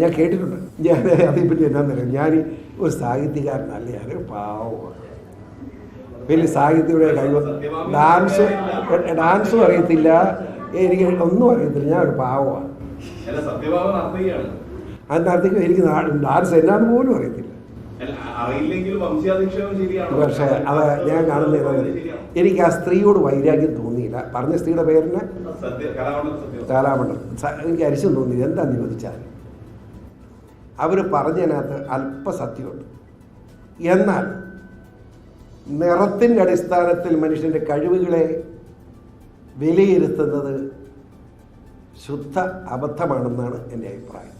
ഞാൻ കേട്ടിട്ടുണ്ട്. ഞാൻ അതേപ്പറ്റി എന്താണെന്നറിയാം ഞാൻ ഒരു സാഹിത്യകാരനല്ല ഞാൻ പാവമാണ് വലിയ സാഹിത്യയുടെ കഴിവ്. ഡാൻസ് ഡാൻസും അറിയത്തില്ല. എനിക്ക് ഒന്നും അറിയത്തില്ല. ഞാൻ ഒരു പാവമാണ്. അതിനർത്ഥം എനിക്ക് ഡാൻസ് എന്നാന്ന് പോലും അറിയത്തില്ല. പക്ഷേ അത് ഞാൻ കാണുന്നത് എനിക്ക് ആ സ്ത്രീയോട് വൈരാഗ്യം തോന്നിയില്ല. പറഞ്ഞ സ്ത്രീയുടെ പേരിന് കലാമണ്ഡലം എനിക്ക് അരിശം തോന്നിയില്ല. എന്താന്ന് ചോദിച്ചാൽ അവർ പറഞ്ഞതിനകത്ത് അല്പസത്യമുണ്ട്. എന്നാൽ നിറത്തിന്റെ അടിസ്ഥാനത്തിൽ മനുഷ്യന്റെ കഴിവുകളെ വിലയിരുത്തുന്നത് ശുദ്ധ അബദ്ധമാണെന്നാണ് എന്റെ അഭിപ്രായം.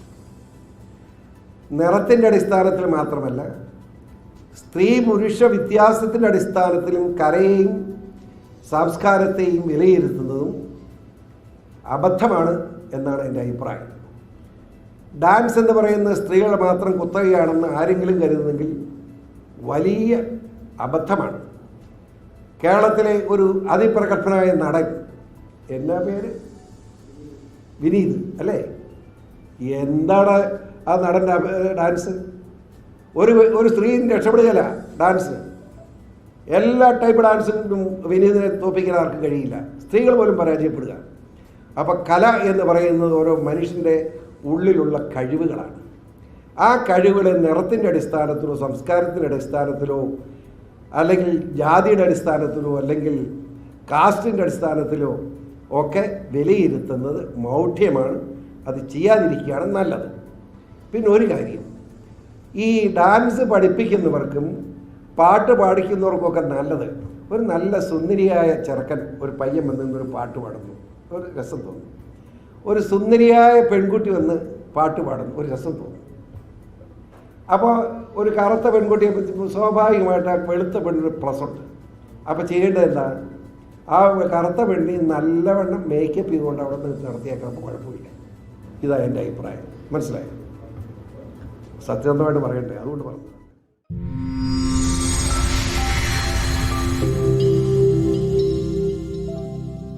നിറത്തിന്റെ അടിസ്ഥാനത്തിൽ മാത്രമല്ല സ്ത്രീ പുരുഷ വ്യത്യാസത്തിന്റെ അടിസ്ഥാനത്തിലും കലയെയും സംസ്കാരത്തെയും വിലയിരുത്തുന്നതും അബദ്ധമാണ് എന്നാണ് എന്റെ അഭിപ്രായം. ഡാൻസ് എന്ന് പറയുന്ന സ്ത്രീകൾ മാത്രം കുത്തകയാണെന്ന് ആരെങ്കിലും കരുതുന്നെങ്കിൽ വലിയ അബദ്ധമാണ്. കേരളത്തിലെ ഒരു അതിപ്രഗത്ഭനായ നടൻ എന്നാ പേര്? വിനീത് അല്ലേ? എന്താണ് ആ നടന്റെ ഡാൻസ്. ഒരു ഒരു സ്ത്രീ രക്ഷപ്പെടുകയല്ല ഡാൻസ്. എല്ലാ ടൈപ്പ് ഡാൻസിനും വിനീതിനെ തോപ്പിക്കാൻ ആർക്കും കഴിയില്ല. സ്ത്രീകൾ പോലും പരാജയപ്പെടുക. അപ്പം കല എന്ന് പറയുന്നത് ഓരോ മനുഷ്യന്റെ ഉള്ളിലുള്ള കഴിവുകളാണ്. ആ കഴിവുകളെ നിറത്തിന്റെ അടിസ്ഥാനത്തിലോ സംസ്കാരത്തിന്റെ അടിസ്ഥാനത്തിലോ അല്ലെങ്കിൽ ജാതിയുടെ അടിസ്ഥാനത്തിലോ അല്ലെങ്കിൽ കാസ്റ്റിന്റെ അടിസ്ഥാനത്തിലോ ഒക്കെ വിലയിരുത്തുന്നത് മൗഢ്യമാണ്. അത് ചെയ്യാതിരിക്കുകയാണ് നല്ലത്. പിന്നെ ഒരു കാര്യം. ഈ ഡാൻസ് പഠിപ്പിക്കുന്നവർക്കും പാട്ട് പാടിക്കുന്നവർക്കൊക്കെ നല്ലത്. ഒരു നല്ല സുന്ദരിയായ ചെറുക്കൻ ഒരു പയ്യൻ വന്ന് ഒരു പാട്ട് പാടുന്നു. ഒരു രസം തോന്നും. ഒരു സുന്ദരിയായ പെൺകുട്ടി വന്ന് പാട്ട് പാടുന്നു. ഒരു രസം തോന്നും. അപ്പോൾ ഒരു കറുത്ത പെൺകുട്ടിയെ സ്വാഭാവികമായിട്ട് ആ വെളുത്ത പെണ്ണിന് പ്രസുണ്ട് അപ്പോൾ ചെയ്യേണ്ടത് എന്താ ആ കറുത്ത പെണ്ണി നല്ലവണ്ണം മേക്കപ്പ് ചെയ്തുകൊണ്ട് അവിടെ നിന്ന് നടത്തിയേക്കാൻ കുഴപ്പമില്ല. ഇതാണ് എന്റെ അഭിപ്രായം. മനസ്സിലായോ? സത്യസന്ധമായിട്ട് പറയണ്ടേ? അതുകൊണ്ട് പറഞ്ഞു.